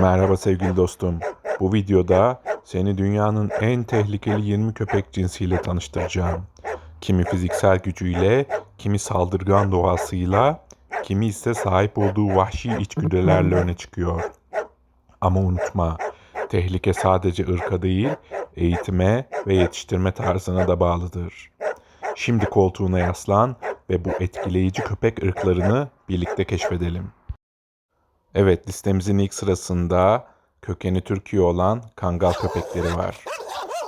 Merhaba sevgili dostum. Bu videoda seni dünyanın en tehlikeli 20 köpek cinsiyle tanıştıracağım. Kimi fiziksel gücüyle, kimi saldırgan doğasıyla, kimi ise sahip olduğu vahşi içgüdülerle öne çıkıyor. Ama unutma, tehlike sadece ırka değil, eğitime ve yetiştirme tarzına da bağlıdır. Şimdi koltuğuna yaslan ve bu etkileyici köpek ırklarını birlikte keşfedelim. Evet, listemizin ilk sırasında kökeni Türkiye olan Kangal köpekleri var.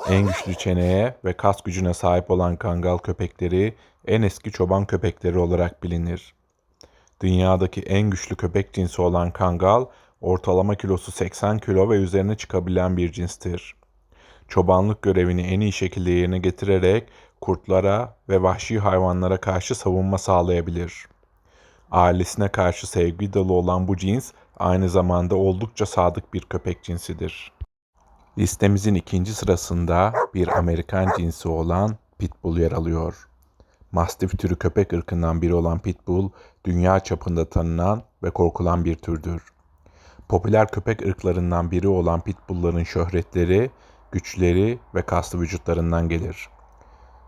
En güçlü çeneye ve kas gücüne sahip olan Kangal köpekleri en eski çoban köpekleri olarak bilinir. Dünyadaki en güçlü köpek cinsi olan Kangal, ortalama kilosu 80 kilo ve üzerine çıkabilen bir cinstir. Çobanlık görevini en iyi şekilde yerine getirerek kurtlara ve vahşi hayvanlara karşı savunma sağlayabilir. Ailesine karşı sevgi dolu olan bu cins aynı zamanda oldukça sadık bir köpek cinsidir. Listemizin ikinci sırasında bir Amerikan cinsi olan Pitbull yer alıyor. Mastiff türü köpek ırkından biri olan Pitbull, dünya çapında tanınan ve korkulan bir türdür. Popüler köpek ırklarından biri olan Pitbull'ların şöhretleri, güçleri ve kaslı vücutlarından gelir.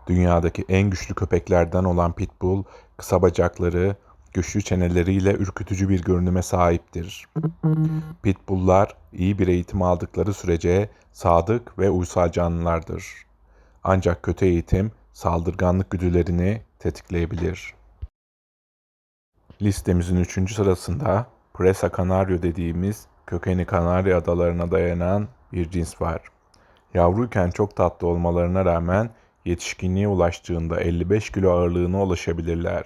Dünyadaki en güçlü köpeklerden olan Pitbull, kısa bacakları, güçlü çeneleriyle ürkütücü bir görünüme sahiptir. Pitbulllar iyi bir eğitim aldıkları sürece sadık ve uysal canlılardır. Ancak kötü eğitim saldırganlık güdülerini tetikleyebilir. Listemizin üçüncü sırasında Presa Canario dediğimiz kökeni Kanarya adalarına dayanan bir cins var. Yavruyken çok tatlı olmalarına rağmen yetişkinliğe ulaştığında 55 kilo ağırlığına ulaşabilirler.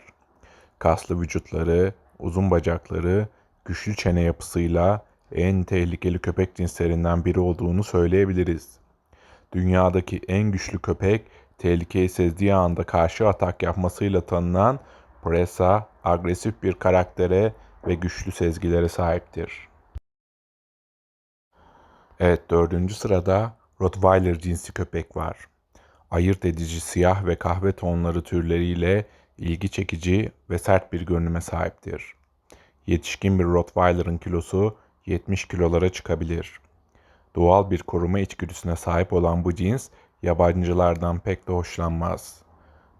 Kaslı vücutları, uzun bacakları, güçlü çene yapısıyla en tehlikeli köpek cinslerinden biri olduğunu söyleyebiliriz. Dünyadaki en güçlü köpek tehlikeyi sezdiği anda karşı atak yapmasıyla tanınan Presa agresif bir karaktere ve güçlü sezgilere sahiptir. Evet dördüncü sırada Rottweiler cinsi köpek var. Ayırt edici siyah ve kahve tonları türleriyle ilgi çekici ve sert bir görünüme sahiptir. Yetişkin bir Rottweiler'ın kilosu 70 kilolara çıkabilir. Doğal bir koruma içgüdüsüne sahip olan bu cins yabancılardan pek de hoşlanmaz.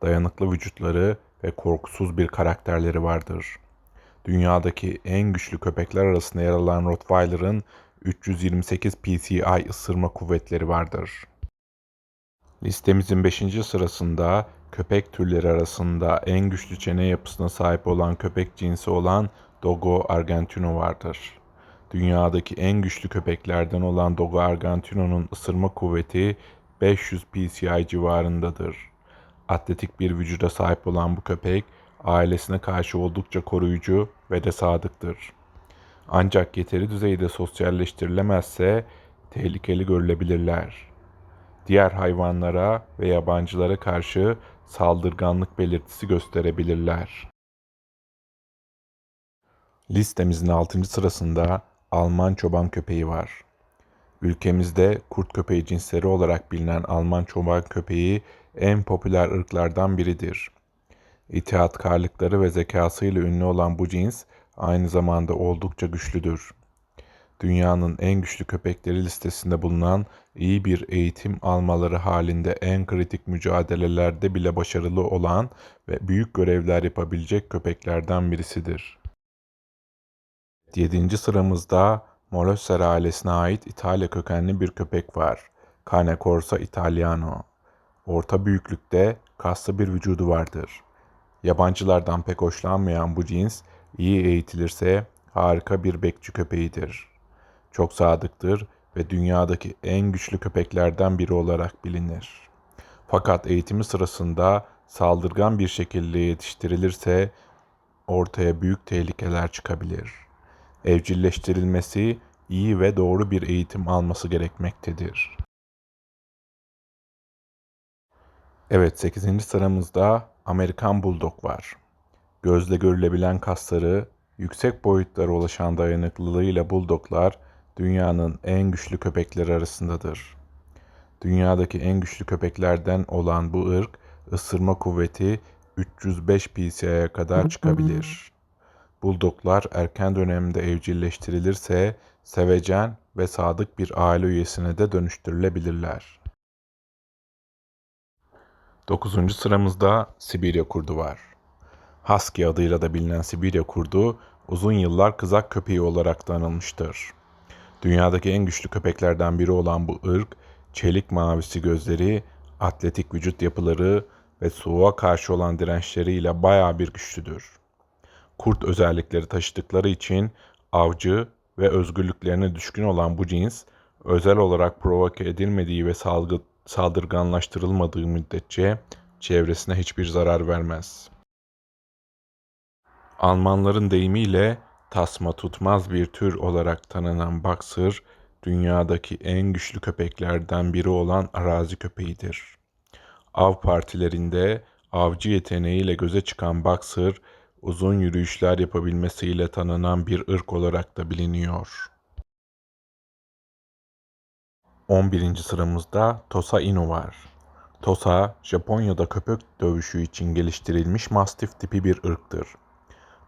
Dayanıklı vücutları ve korkusuz bir karakterleri vardır. Dünyadaki en güçlü köpekler arasında yer alan Rottweiler'ın 328 PCI ısırma kuvvetleri vardır. Listemizin 5. sırasında köpek türleri arasında en güçlü çene yapısına sahip olan köpek cinsi olan Dogo Argentino vardır. Dünyadaki en güçlü köpeklerden olan Dogo Argentino'nun ısırma kuvveti 500 PCI civarındadır. Atletik bir vücuda sahip olan bu köpek ailesine karşı oldukça koruyucu ve de sadıktır. Ancak yeteri düzeyde sosyalleştirilemezse tehlikeli görülebilirler. Diğer hayvanlara ve yabancılara karşı saldırganlık belirtisi gösterebilirler. Listemizin 6. sırasında Alman çoban köpeği var. Ülkemizde kurt köpeği cinsleri olarak bilinen Alman çoban köpeği en popüler ırklardan biridir. İtaatkarlıkları ve zekasıyla ünlü olan bu cins aynı zamanda oldukça güçlüdür. Dünyanın en güçlü köpekleri listesinde bulunan iyi bir eğitim almaları halinde en kritik mücadelelerde bile başarılı olan ve büyük görevler yapabilecek köpeklerden birisidir. 7. sıramızda Molosser ailesine ait İtalya kökenli bir köpek var. Cane Corsa Italiano. Orta büyüklükte kaslı bir vücudu vardır. Yabancılardan pek hoşlanmayan bu cins iyi eğitilirse harika bir bekçi köpeğidir. Çok sadıktır ve dünyadaki en güçlü köpeklerden biri olarak bilinir. Fakat eğitimi sırasında saldırgan bir şekilde yetiştirilirse ortaya büyük tehlikeler çıkabilir. Evcilleştirilmesi iyi ve doğru bir eğitim alması gerekmektedir. Evet 8. sıramızda Amerikan Bulldog var. Gözle görülebilen kasları, yüksek boyutlara ulaşan dayanıklılığıyla Bulldoglar dünyanın en güçlü köpekleri arasındadır. Dünyadaki en güçlü köpeklerden olan bu ırk ısırma kuvveti 305 PCI'ye kadar çıkabilir. Buldoglar erken dönemde evcilleştirilirse sevecen ve sadık bir aile üyesine de dönüştürülebilirler. 9. sıramızda Sibirya kurdu var. Husky adıyla da bilinen Sibirya kurdu uzun yıllar kızak köpeği olarak da anılmıştır. Dünyadaki en güçlü köpeklerden biri olan bu ırk, çelik mavisi gözleri, atletik vücut yapıları ve soğuğa karşı olan dirençleriyle bayağı bir güçlüdür. Kurt özellikleri taşıdıkları için avcı ve özgürlüklerine düşkün olan bu cins, özel olarak provoke edilmediği ve salgı, saldırganlaştırılmadığı müddetçe çevresine hiçbir zarar vermez. Almanların deyimiyle tasma tutmaz bir tür olarak tanınan Boxer, dünyadaki en güçlü köpeklerden biri olan arazi köpeğidir. Av partilerinde avcı yeteneğiyle göze çıkan Boxer, uzun yürüyüşler yapabilmesiyle tanınan bir ırk olarak da biliniyor. 11. sıramızda Tosa Inu var. Tosa, Japonya'da köpek dövüşü için geliştirilmiş mastif tipi bir ırktır.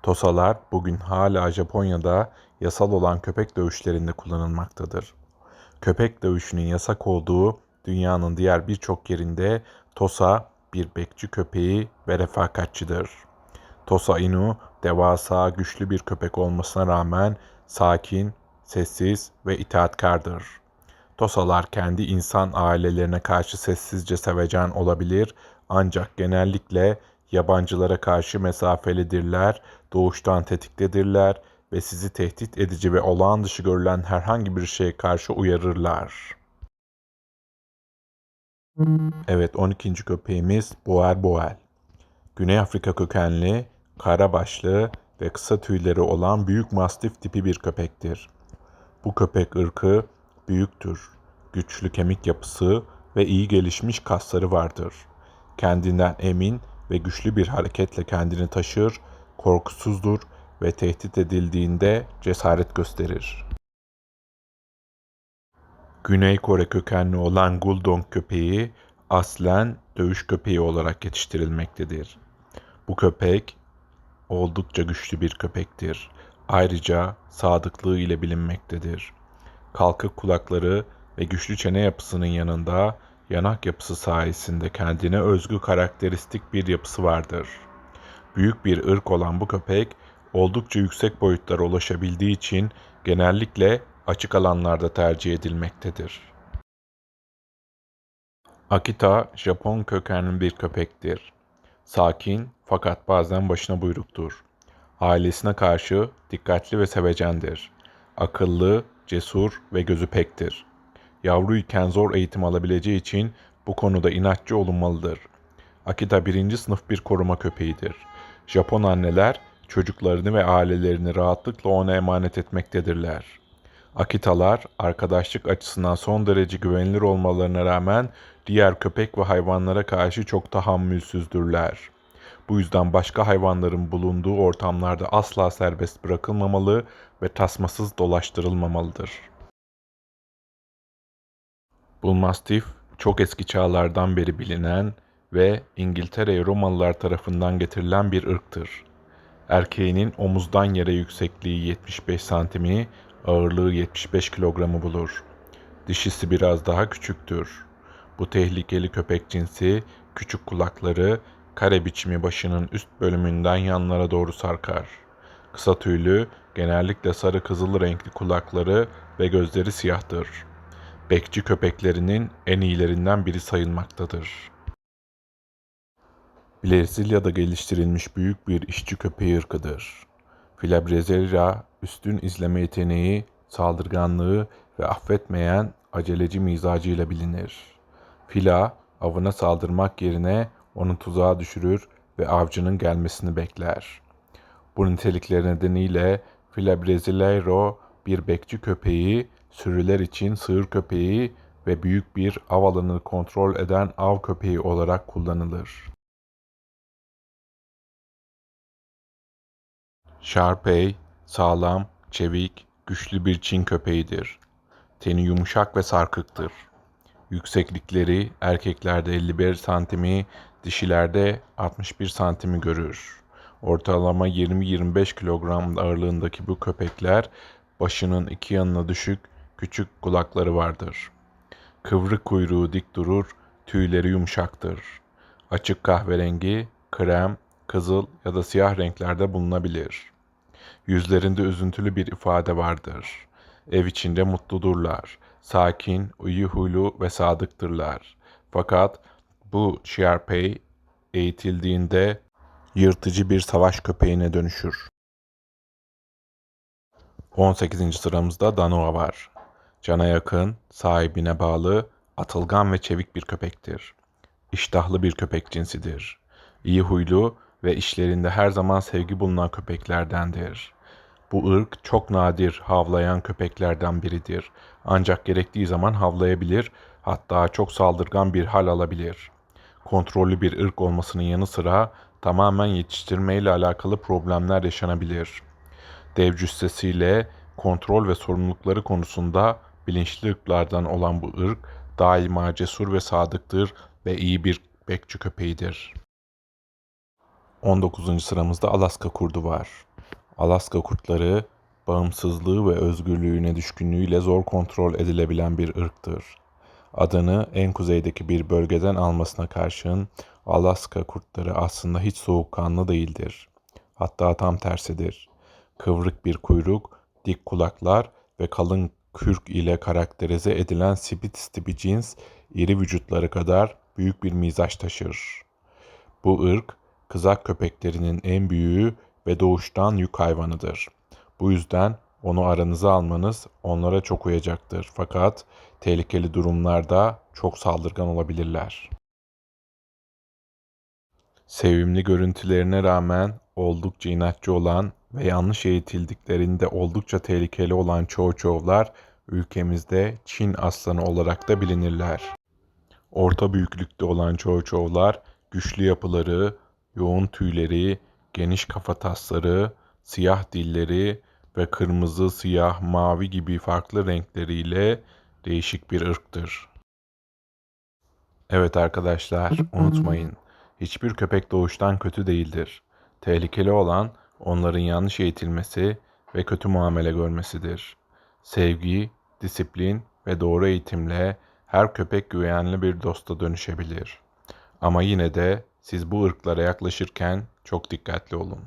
Tosalar bugün hala Japonya'da yasal olan köpek dövüşlerinde kullanılmaktadır. Köpek dövüşünün yasak olduğu dünyanın diğer birçok yerinde Tosa bir bekçi köpeği ve refakatçidir. Tosa Inu devasa güçlü bir köpek olmasına rağmen sakin, sessiz ve itaatkardır. Tosalar kendi insan ailelerine karşı sessizce sevecen olabilir ancak genellikle yabancılara karşı mesafelidirler, doğuştan tetiktedirler ve sizi tehdit edici ve olağan dışı görülen herhangi bir şeye karşı uyarırlar. Evet 12. köpeğimiz Boer Boel. Güney Afrika kökenli, kara başlı ve kısa tüyleri olan büyük mastif tipi bir köpektir. Bu köpek ırkı büyüktür. Güçlü kemik yapısı ve iyi gelişmiş kasları vardır. Kendinden emin ve güçlü bir hareketle kendini taşır, korkusuzdur ve tehdit edildiğinde cesaret gösterir. Güney Kore kökenli olan Guldong köpeği aslen dövüş köpeği olarak yetiştirilmektedir. Bu köpek oldukça güçlü bir köpektir. Ayrıca sadıklığı ile bilinmektedir. Kalkık kulakları ve güçlü çene yapısının yanında yanak yapısı sayesinde kendine özgü karakteristik bir yapısı vardır. Büyük bir ırk olan bu köpek oldukça yüksek boyutlara ulaşabildiği için genellikle açık alanlarda tercih edilmektedir. Akita, Japon kökenli bir köpektir. Sakin fakat bazen başına buyruktur. Ailesine karşı dikkatli ve sevecendir. Akıllı, cesur ve gözü pektir. Yavruyken zor eğitim alabileceği için bu konuda inatçı olunmalıdır. Akita birinci sınıf bir koruma köpeğidir. Japon anneler çocuklarını ve ailelerini rahatlıkla ona emanet etmektedirler. Akitalar arkadaşlık açısından son derece güvenilir olmalarına rağmen diğer köpek ve hayvanlara karşı çok tahammülsüzdürler. Bu yüzden başka hayvanların bulunduğu ortamlarda asla serbest bırakılmamalı ve tasmasız dolaştırılmamalıdır. Bullmastiff çok eski çağlardan beri bilinen ve İngiltere'ye Romalılar tarafından getirilen bir ırktır. Erkeğinin omuzdan yere yüksekliği 75 santimi, ağırlığı 75 kilogramı bulur. Dişisi biraz daha küçüktür. Bu tehlikeli köpek cinsi küçük kulakları kare biçimi başının üst bölümünden yanlara doğru sarkar. Kısa tüylü, genellikle sarı kızıl renkli kulakları ve gözleri siyahtır. Bekçi köpeklerinin en iyilerinden biri sayılmaktadır. Brezilya'da geliştirilmiş büyük bir işçi köpeği ırkıdır. Fila Brasilia üstün izleme yeteneği, saldırganlığı ve affetmeyen aceleci mizacıyla bilinir. Fila avına saldırmak yerine onu tuzağa düşürür ve avcının gelmesini bekler. Bu nitelikleri nedeniyle Fila Brasileiro bir bekçi köpeği, sürüler için sığır köpeği ve büyük bir av alanını kontrol eden av köpeği olarak kullanılır. Sharpei, sağlam, çevik, güçlü bir Çin köpeğidir. Teni yumuşak ve sarkıktır. Yükseklikleri erkeklerde 51 santimi, dişilerde 61 santimi görür. Ortalama 20-25 kilogram ağırlığındaki bu köpekler Başının iki yanına düşük, küçük kulakları vardır. Kıvrık kuyruğu dik durur, tüyleri yumuşaktır. Açık kahverengi, krem, kızıl ya da siyah renklerde bulunabilir. Yüzlerinde üzüntülü bir ifade vardır. Ev içinde mutludurlar. Sakin, uyu huylu ve sadıktırlar. Fakat bu Sharpei eğitildiğinde yırtıcı bir savaş köpeğine dönüşür. 18. sıramızda Danoa var. Cana yakın, sahibine bağlı, atılgan ve çevik bir köpektir. İştahlı bir köpek cinsidir. İyi huylu ve işlerinde her zaman sevgi bulunan köpeklerdendir. Bu ırk çok nadir havlayan köpeklerden biridir. Ancak gerektiği zaman havlayabilir, hatta çok saldırgan bir hal alabilir. Kontrollü bir ırk olmasının yanı sıra tamamen yetiştirme ile alakalı problemler yaşanabilir. Dev cüssesiyle kontrol ve sorumlulukları konusunda bilinçli ırklardan olan bu ırk daima cesur ve sadıktır ve iyi bir bekçi köpeğidir. 19. sıramızda Alaska kurdu var. Alaska kurtları bağımsızlığı ve özgürlüğüne düşkünlüğüyle zor kontrol edilebilen bir ırktır. Adını en kuzeydeki bir bölgeden almasına karşın Alaska kurtları aslında hiç soğukkanlı değildir. Hatta tam tersidir. Kıvrık bir kuyruk, dik kulaklar ve kalın kürk ile karakterize edilen Spitz tipi cins iri vücutları kadar büyük bir mizaç taşır. Bu ırk kızak köpeklerinin en büyüğü ve doğuştan yük hayvanıdır. Bu yüzden onu aranıza almanız onlara çok uyacaktır. Fakat tehlikeli durumlarda çok saldırgan olabilirler. Sevimli görüntülerine rağmen oldukça inatçı olan ve yanlış eğitildiklerinde oldukça tehlikeli olan çoğu çoğular ülkemizde Çin aslanı olarak da bilinirler. Orta büyüklükte olan çoğu çoğular güçlü yapıları, yoğun tüyleri, geniş kafatasları, siyah dilleri ve kırmızı, siyah, mavi gibi farklı renkleriyle değişik bir ırktır. Evet arkadaşlar, unutmayın. Hiçbir köpek doğuştan kötü değildir. Tehlikeli olan onların yanlış eğitilmesi ve kötü muamele görmesidir. Sevgi, disiplin ve doğru eğitimle her köpek güvenli bir dosta dönüşebilir. Ama yine de siz bu ırklara yaklaşırken çok dikkatli olun.